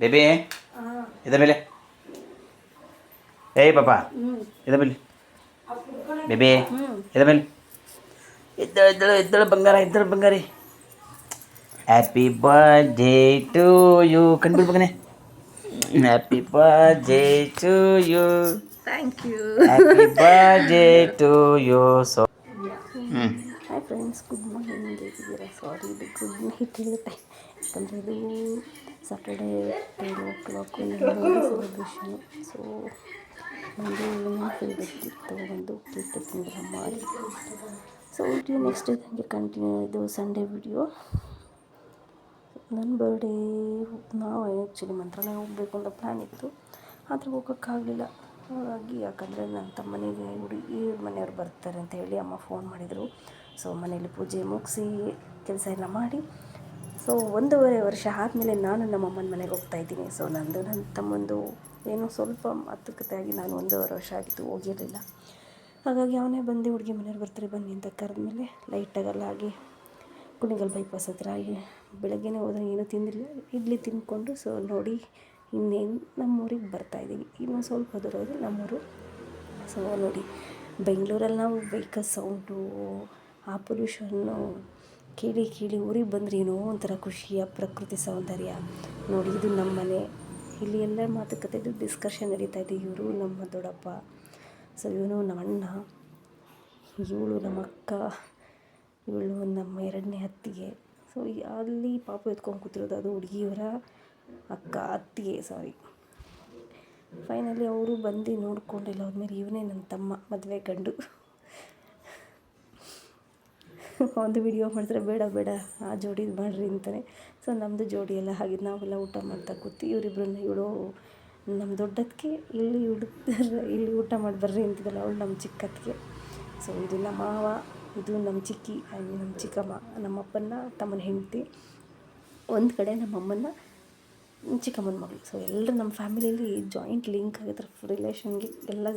Baby ಇದ ಮೇಲೆ ಏಯ್ ಪಾಪ ಇದ ಮೇಲೆ ಬೇಬಿ ಇದ ಮೇಲೆ ಇದ್ದಳು ಇದ್ದಳು ಇದ್ದಳು ಬಂಗಾರ ಇದ್ದಳು ಬಂಗಾರಿ ಹ್ಯಾಪಿ ಬರ್ಡೇ ಟು ಯು ಕಂಡು ಮಗನೆ happy birthday to you thank you happy birthday to you so ಹ್ಞೂ ಹಾಯ್ ಫ್ರೆಂಡ್ಸ್ ಗುಡ್ ಮಾರ್ನಿಂಗ್ ಹೇಗಿದ್ದೀರಾ ಸಾರಿ ಇದು ಗುಡ್ ನೈಟ್ ಇರುತ್ತೆ ಯಾಕಂದರೆ ಇದು ten o'clock celebration so ಒಂದು ಫೇವ್ರೆಟ್ ಒಂದು ಕೇಕ್ ಮಾಡಿ ಸೊ ವಿಡಿಯೋ ನೆಕ್ಸ್ಟ್ ನನಗೆ ಕಂಟಿನ್ಯೂ ಇದು ಸಂಡೇ ವಿಡಿಯೋ ನನ್ನ ಬರ್ಡೇ ನಾವು ಆ್ಯಕ್ಚುಲಿ ಮಂತ್ರಾಲಯ ಹೋಗಬೇಕು ಅಂತ ಪ್ಲ್ಯಾನ್ ಇತ್ತು. ಆದರೆ ಹೋಗೋಕ್ಕಾಗಲಿಲ್ಲ ಹಾಗಾಗಿ ಯಾಕಂದರೆ ನನ್ನ ತಮ್ಮನಿಗೆ ಹುಡುಗಿ ಮನೆಯವ್ರು ಬರ್ತಾರೆ ಅಂತ ಹೇಳಿ ಅಮ್ಮ ಫೋನ್ ಮಾಡಿದರು. ಸೊ ಮನೇಲಿ ಪೂಜೆ ಮುಗಿಸಿ, ಕೆಲಸ ಎಲ್ಲ ಮಾಡಿ. ಸೊ ಒಂದೂವರೆ ವರ್ಷ ಆದಮೇಲೆ ನಾನು ನಮ್ಮ ಅಮ್ಮನ ಮನೆಗೆ ಹೋಗ್ತಾ ಇದ್ದೀನಿ. ಸೊ ನಂದು, ನನ್ನ ತಮ್ಮಂದು ಏನೋ ಸ್ವಲ್ಪ ಮಾತುಕತೆ ಆಗಿ ನಾನು ಒಂದೂವರೆ ವರ್ಷ ಆಗಿತ್ತು ಹೋಗಿರಲಿಲ್ಲ. ಹಾಗಾಗಿ ಅವನೇ ಬಂದು ಹುಡುಗಿ ಮನೆಯವ್ರು ಬರ್ತಾರೆ, ಬನ್ನಿ ಅಂತ ಕರೆದ್ಮೇಲೆ ಲೈಟಾಗೆಲ್ಲ ಆಗಿ ಕುಣಿಗಲ್ ಬೈಪಾಸ್ ಹತ್ರ ಆಗಿ ಬೆಳಗ್ಗೆನೇ ಹೋದ್ರೆ ಏನೂ ತಿಂದಿರಲಿಲ್ಲ. ಇಡ್ಲಿ ತಿಂದ್ಕೊಂಡು ಸೊ ನೋಡಿ ಇನ್ನೇನು ನಮ್ಮೂರಿಗೆ ಬರ್ತಾಯಿದ್ದೀವಿ ಇನ್ನೂ ಸ್ವಲ್ಪ ದೂರ ನಮ್ಮೂರು. ಸೊ ನೋಡಿ, ಬೆಂಗಳೂರಲ್ಲಿ ನಾವು ವೆಹಿಕಲ್ ಸೌಂಡು ಆ ಪೊಲ್ಯೂಷನ್ನು ಕೇಳಿ ಕೇಳಿ ಊರಿಗೆ ಬಂದರೆ ಏನೋ ಒಂಥರ ಖುಷಿಯ ಪ್ರಕೃತಿ ಸೌಂದರ್ಯ. ನೋಡಿ, ಇದು ನಮ್ಮ ಮನೆ. ಇಲ್ಲಿ ಎಲ್ಲ ಮಾತುಕತೆದು ಡಿಸ್ಕಷನ್ ನಡೀತಾ ಇದೆ. ಇವರು ನಮ್ಮ ದೊಡ್ಡಪ್ಪ, ಸೊ ಇವನು ನಮ್ಮ ಅಣ್ಣ, ಇವಳು ನಮ್ಮ ಅಕ್ಕ, ಇವಳು ನಮ್ಮ ಎರಡನೇ ಅತ್ತಿಗೆ. ಸೊ ಅಲ್ಲಿ ಪಾಪ ಎತ್ಕೊಂಡು ಕೂತಿರೋದು ಅದು ಹುಡುಗಿಯವರ ಅಕ್ಕ, ಅತ್ತಿಗೆ ಸಾರಿ ಫೈನಲಿ ಅವರು ಬಂದು ನೋಡ್ಕೊಂಡಿಲ್ಲ. ಮೇಲೆ ಇವನೇ ನನ್ನ ತಮ್ಮ, ಮದುವೆ ಗಂಡು. ಒಂದು ವಿಡಿಯೋ ಮಾಡಿದ್ರೆ ಬೇಡ ಬೇಡ, ಆ ಜೋಡಿ ಮಾಡ್ರಿ ಅಂತಾನೆ. ಸೊ ನಮ್ಮದು ಜೋಡಿ ಎಲ್ಲ ಹಾಗೆ ನಾವೆಲ್ಲ ಊಟ ಮಾಡ್ತಾ ಕೂತಿ ಇವರಿಬ್ಬರನ್ನ ಇವಳು ನಮ್ಮ ದೊಡ್ಡದಕ್ಕೆ ಇಲ್ಲಿ ಇವಳು, ಇಲ್ಲಿ ಊಟ ಮಾಡಿ ಬರ್ರಿ ಅಂತಿದ್ದಲ್ಲ ಅವಳು ನಮ್ಮ ಚಿಕ್ಕತ್ತಿಗೆ ಸೊ ಇದು ನಮ್ಮ ಮಾವ, ಇದು ನಮ್ಮ ಚಿಕ್ಕಿ ಆ್ಯಂಡ್ ನಮ್ಮ ಚಿಕ್ಕಮ್ಮ ನಮ್ಮಪ್ಪನ ತಮ್ಮನ ಹೆಂಡತಿ, ಒಂದು ಕಡೆ ನಮ್ಮಮ್ಮನ ಚಿಕ್ಕಮ್ಮನ ಮಗಳು. ಸೊ ಎಲ್ಲರೂ ನಮ್ಮ ಫ್ಯಾಮಿಲಿಯಲ್ಲಿ ಜಾಯಿಂಟ್ ಲಿಂಕ್ ಆಗಿದ್ರೆ ರಿಲೇಷನ್ಗೆ ಎಲ್ಲ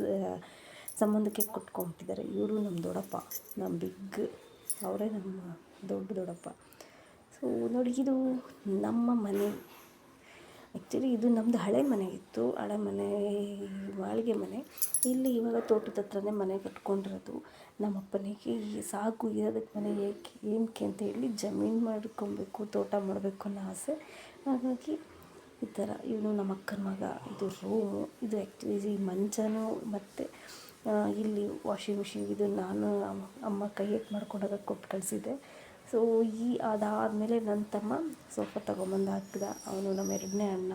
ಸಂಬಂಧಕ್ಕೆ ಕೊಟ್ಕೊಂಬಿಟ್ಟಿದ್ದಾರೆ ಇವರು ನಮ್ಮ ದೊಡ್ಡಪ್ಪ ನಮ್ಮ ಬಿಗ್ ಅವರೇ ನಮ್ಮ ದೊಡ್ಡ ದೊಡ್ಡಪ್ಪ. ಸೊ ನೋಡಿ ಇದು ನಮ್ಮ ಮನೆ. ಆ್ಯಕ್ಚುಲಿ ಇದು ನಮ್ಮದು ಹಳೆ ಮನೆ ಇತ್ತು. ಹಳೆ ಮನೆ ಮಾಳಿಗೆ ಮನೆ. ಇಲ್ಲಿ ಇವಾಗ ತೋಟದ ಹತ್ರನೇ ಮನೆ ಕಟ್ಕೊಂಡಿರೋದು. ನಮ್ಮ ಅಪ್ಪನಿಗೆ ಈ ಸಾಕು, ಇರೋದಕ್ಕೆ ಮನೆ ಏಕೆ ಏನಕ್ಕೆ ಅಂತ ಹೇಳಿ ಜಮೀನು ಮಾಡ್ಕೊಬೇಕು, ತೋಟ ಮಾಡಬೇಕು ಅನ್ನೋ ಆಸೆ. ಹಾಗಾಗಿ ಈ ಥರ. ಇವನು ನಮ್ಮ ಅಕ್ಕನ ಮಗ. ಇದು ರೂಮು ಇದು ಆ್ಯಕ್ಚುಲಿ ಮಂಚನೂ ಮತ್ತು ಇಲ್ಲಿ ವಾಷಿಂಗ್ ಮಿಷಿನ್ ಇದು ನಾನು ಅಮ್ಮ ಕೈಯಕ್ಕೆ ಮಾಡ್ಕೊಂಡಾಗ ಕೊಟ್ಟು ಕಳಿಸಿದ್ದೆ. ಸೊ ಈ ಅದಾದಮೇಲೆ ನನ್ನ ತಮ್ಮ ಸೋಫಾ ತೊಗೊಂಬಂದು ಹಾಕಿದ. ಅವನು ನಮ್ಮ ಎರಡನೇ ಅಣ್ಣ.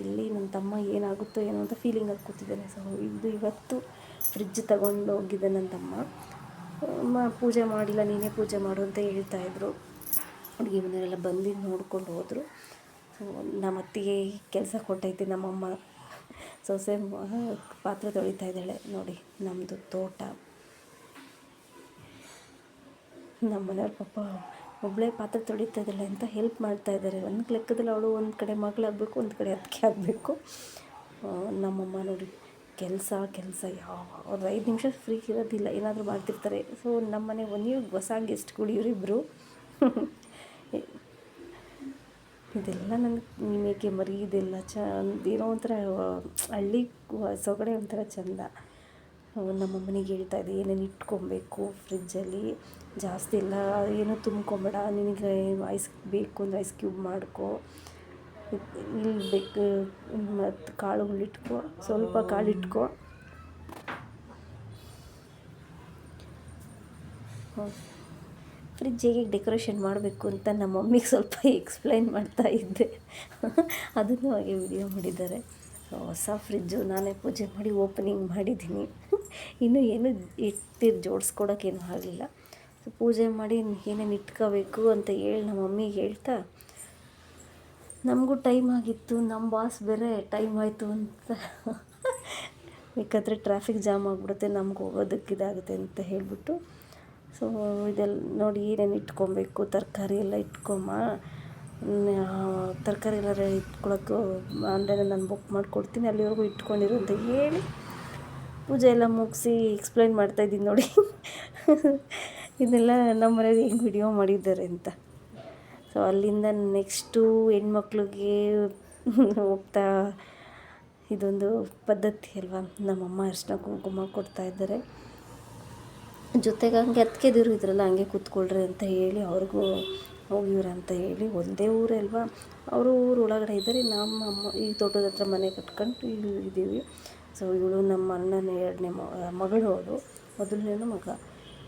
ಇಲ್ಲಿ ನನ್ನ ತಮ್ಮ ಏನಾಗುತ್ತೋ ಏನೋ ಅಂತ ಫೀಲಿಂಗಲ್ಲಿ ಕೂತಿದ್ದಾನೆ. ಸೊ ಇದು ಇವತ್ತು ಫ್ರಿಜ್ ತಗೊಂಡು ಹೋಗಿದ್ದೆ ನನ್ನ ತಮ್ಮ. ಅಮ್ಮ, ಪೂಜೆ ಮಾಡಿಲ್ಲ, ನೀನೇ ಪೂಜೆ ಮಾಡು ಅಂತ ಹೇಳ್ತಾ ಹೇಳ್ತಾಯಿದ್ರು ಹುಡುಗಿ ಮನೆಯವರೆಲ್ಲ ಬಂದು ನೋಡ್ಕೊಂಡು ಹೋದರು. ಸೊ ನಮ್ಮ ಅತ್ತಿಗೆ ಕೆಲಸ ಕೊಟ್ಟೈತೆ ನಮ್ಮಮ್ಮ. ಸೊಸೆ ಪಾತ್ರೆ ತೊಳಿತಾ ಇದ್ದಾಳೆ. ನೋಡಿ ನಮ್ಮದು ತೋಟ. ನಮ್ಮ ಮನೆಯವ್ರ ಪಾಪ ಒಬ್ಬಳೇ ಪಾತ್ರೆ ತೊಳಿತಾ ಇದ್ದಾಳೆ ಅಂತ ಹೆಲ್ಪ್ ಮಾಡ್ತಾ ಇದ್ದಾರೆ. ಒಂದು ಲೆಕ್ಕದಲ್ಲಿ ಅವಳು ಒಂದು ಕಡೆ ಮಗಳಾಗಬೇಕು, ಒಂದು ಕಡೆ ಅದಕ್ಕೆ ಆಗಬೇಕು. ನಮ್ಮಮ್ಮ ನೋಡಿ, ಕೆಲಸ ಕೆಲಸ ಯಾವ ಐದು ನಿಮಿಷ ಫ್ರೀ ಇರೋದಿಲ್ಲ, ಏನಾದರೂ ಮಾಡ್ತಿರ್ತಾರೆ. ಸೊ ನಮ್ಮ ಮನೆ ಇಯರ್ ಹೊಸ ಗೆಸ್ಟ್ಗಳು ಇವರಿಬ್ಬರು ಇದೆಲ್ಲ ನನಗೆ ನಿಮಗೆ ಇದೆಲ್ಲ ಚಂದ ಏನೋ ಒಂಥರ, ಹಳ್ಳಿ ಸೊಗಡೆ ಒಂಥರ ಚಂದ. ನಮ್ಮಮ್ಮನಿಗೆ ಹೇಳ್ತಾ ಇದೆ ಏನೇನು ಇಟ್ಕೊಬೇಕು ಫ್ರಿಜ್ಜಲ್ಲಿ? ಜಾಸ್ತಿ ಎಲ್ಲ ಏನೂ ತುಂಬ್ಕೊಬೇಡ, ನಿನಗೆ ಐಸ್ ಬೇಕು ಅಂದರೆ ಐಸ್ ಕ್ಯೂಬ್ ಮಾಡ್ಕೊ. ಇಲ್ಲಿ ಬೇಕು, ಮತ್ತು ಕಾಳುಗಳು ಇಟ್ಕೊ, ಸ್ವಲ್ಪ ಕಾಳು ಇಟ್ಕೊ. ಫ್ರಿಜ್ ಹೇಗೆ ಡೆಕೋರೇಷನ್ ಮಾಡಬೇಕು ಅಂತ ನಮ್ಮ ಮಮ್ಮಿಗೆ ಸ್ವಲ್ಪ ಎಕ್ಸ್ಪ್ಲೈನ್ ಮಾಡ್ತಾ ಇದ್ದೆ. ಅದನ್ನು ಹಾಗೆ ವಿಡಿಯೋ ಮಾಡಿದ್ದಾರೆ. ಹೊಸ ಫ್ರಿಜ್ಜು ನಾನೇ ಪೂಜೆ ಮಾಡಿ ಓಪನಿಂಗ್ ಮಾಡಿದ್ದೀನಿ. ಇನ್ನೂ ಏನು ಇಟ್ಟು ಜೋಡಿಸ್ಕೊಡೋಕ್ಕೇನು ಆಗಲಿಲ್ಲ. ಪೂಜೆ ಮಾಡಿ ಏನೇನು ಇಟ್ಕೋಬೇಕು ಅಂತ ಹೇಳಿ ನಮ್ಮ ಮಮ್ಮಿಗೆ ಹೇಳ್ತಾ, ನಮಗೂ ಟೈಮ್ ಆಗಿತ್ತು ನಮ್ಮ ಬಾಸ್ ಬೇರೆ ಟೈಮ್ ಆಯಿತು ಅಂತ. ಬೇಕಾದರೆ ಟ್ರಾಫಿಕ್ ಜಾಮ್ ಆಗಿಬಿಡುತ್ತೆ, ನಮ್ಗೆ ಹೋಗೋದಕ್ಕೆ ಇದಾಗುತ್ತೆ ಅಂತ ಹೇಳಿಬಿಟ್ಟು ಸೊ ಇದೆಲ್ಲ ನೋಡಿ ಏನೇನು ಇಟ್ಕೊಬೇಕು, ತರಕಾರಿ ಎಲ್ಲ ಇಟ್ಕೊಮ್ಮ. ತರಕಾರಿ ಎಲ್ಲ ಇಟ್ಕೊಳಕ್ಕೆ ಆನ್ಲೈನಲ್ಲಿ ನಾನು ಬುಕ್ ಮಾಡಿಕೊಡ್ತೀನಿ, ಅಲ್ಲಿವರೆಗೂ ಇಟ್ಕೊಂಡಿರು ಅಂತ ಹೇಳಿ ಪೂಜೆ ಎಲ್ಲ ಮುಗಿಸಿ ಎಕ್ಸ್ಪ್ಲೈನ್ ಮಾಡ್ತಾಯಿದ್ದೀನಿ ನೋಡಿ. ಇದೆಲ್ಲ ನಮ್ಮ ಹೆಂಗೆ ವಿಡಿಯೋ ಮಾಡಿದ್ದಾರೆ ಅಂತ. ಸೊ ಅಲ್ಲಿಂದ ನೆಕ್ಸ್ಟು ಹೆಣ್ಮಕ್ಳಿಗೆ ಹೋಗ್ತಾ ಇದೊಂದು ಪದ್ಧತಿ ಅಲ್ವಾ? ನಮ್ಮಮ್ಮ ಅರ್ಶಿನ ಕುಂಕುಮ ಕೊಡ್ತಾ ಇದ್ದಾರೆ. ಜೊತೆಗೆ ಹಂಗೆ ಅತ್ತಿಗೆದಿರು ಇದ್ರಲ್ಲ, ಹಂಗೆ ಕೂತ್ಕೊಳ್ರಿ ಅಂತ ಹೇಳಿ ಅವ್ರಿಗೂ ಹೋಗಿವ್ರ ಅಂತ ಹೇಳಿ ಒಂದೇ ಊರೇ ಅಲ್ವಾ? ಅವರು ಊರು ಒಳಗಡೆ ಇದ್ದಾರೆ. ನಮ್ಮ ಅಮ್ಮ, ಈ ತೋಟದ ಹತ್ರ ಮನೆ ಕಟ್ಕೊಂಡು ಇಲ್ಲಿ ಇದ್ದೀವಿ. ಸೊ ಇವಳು ನಮ್ಮ ಅಣ್ಣನ ಎರಡನೇ ಮಗಳು ಅವಳು ಮೊದಲನೇನು ಮಗ.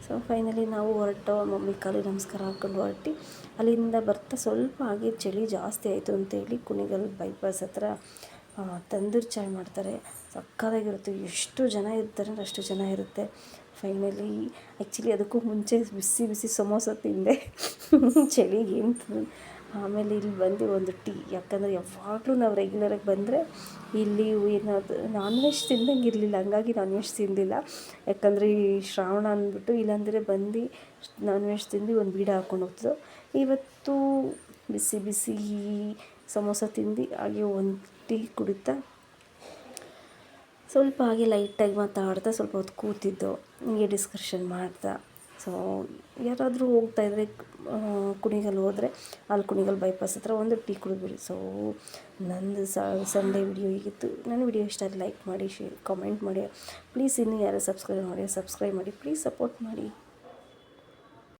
ಸೊ ಫೈನಲಿ ನಾವು ಹೊರಟು, ಮಮ್ಮಿ ಕಾಲಿಗೆ ನಮಸ್ಕಾರ ಹಾಕ್ಕೊಂಡು ಹೊರಟಿ, ಅಲ್ಲಿಂದ ಬರ್ತಾ ಸ್ವಲ್ಪ ಆಗಿ ಚಳಿ ಜಾಸ್ತಿ ಆಯಿತು ಅಂತೇಳಿ ಕುಣಿಗಲ್ ಬೈಪಾಸ್ ಹತ್ರ ತಂದೂರು ಚಾಯ್ ಮಾಡ್ತಾರೆ. ಸಕ್ಕತ್ತಾಗಿರುತ್ತೆ. ಎಷ್ಟು ಜನ ಇರ್ತಾರೆ ಅಂದ್ರೆ ಅಷ್ಟು ಜನ ಇರುತ್ತೆ. ಫೈನಲಿ ಆ್ಯಕ್ಚುಲಿ ಅದಕ್ಕೂ ಮುಂಚೆ ಬಿಸಿ ಬಿಸಿ ಸಮೋಸ ತಿಂದೆ. ಚಳಿಗೆ ಏನು ಆಮೇಲೆ ಇಲ್ಲಿ ಬಂದು ಒಂದು ಟೀ. ಯಾಕಂದರೆ ಯಾವಾಗಲೂ ನಾವು ರೆಗ್ಯುಲರಾಗಿ ಬಂದರೆ ಇಲ್ಲಿ ಏನಾದ್ರು ನಾನ್ ವೆಜ್ ತಿಂದಂಗೆ ಇರಲಿಲ್ಲ. ಹಂಗಾಗಿ ನಾನ್ ವೆಜ್ ತಿಂದಿಲ್ಲ. ಯಾಕಂದರೆ ಈ ಶ್ರಾವಣ ಅಂದ್ಬಿಟ್ಟು ಇಲ್ಲಾಂದರೆ ಬಂದು ನಾನ್ ವೆಜ್ ತಿಂದು ಒಂದು ಬೀಡ ಹಾಕ್ಕೊಂಡು ಹೋಗ್ತದೆ. ಇವತ್ತು ಬಿಸಿ ಬಿಸಿ ಸಮೋಸ ತಿಂದು ಹಾಗೆ ಒಂದು ಟೀ ಕುಡಿತಾ ಸ್ವಲ್ಪ ಹಾಗೆ ಲೈಟಾಗಿ ಮಾತಾಡ್ತಾ ಸ್ವಲ್ಪ ಹೊತ್ತು ಕೂತಿದ್ದು, ಹಿಂಗೆ ಡಿಸ್ಕಷನ್ ಮಾಡ್ತಾ. ಸೊ ಯಾರಾದರೂ ಹೋಗ್ತಾ ಇದ್ದರೆ ಕುಣಿಗಲ್ ಹೋದರೆ, ಅಲ್ಲಿ ಕುಣಿಗಲ್ ಬೈಪಾಸ್ ಹತ್ರ ಒಂದು ಟೀ ಕುಡಿದ್ಬಿಡಿ. ಸೊ ನಂದು ಸಂಡೇ ವಿಡಿಯೋ ಹೀಗಿತ್ತು. ನನ್ನ ವಿಡಿಯೋ ಇಷ್ಟ ಲೈಕ್ ಮಾಡಿ ಶೇರ್ ಕಾಮೆಂಟ್ ಮಾಡಿ. ಪ್ಲೀಸ್ ಇನ್ನೂ ಯಾರು ಸಬ್ಸ್ಕ್ರೈಬ್ ಮಾಡಿ ಸಬ್ಸ್ಕ್ರೈಬ್ ಮಾಡಿ. ಪ್ಲೀಸ್ ಸಪೋರ್ಟ್ ಮಾಡಿ.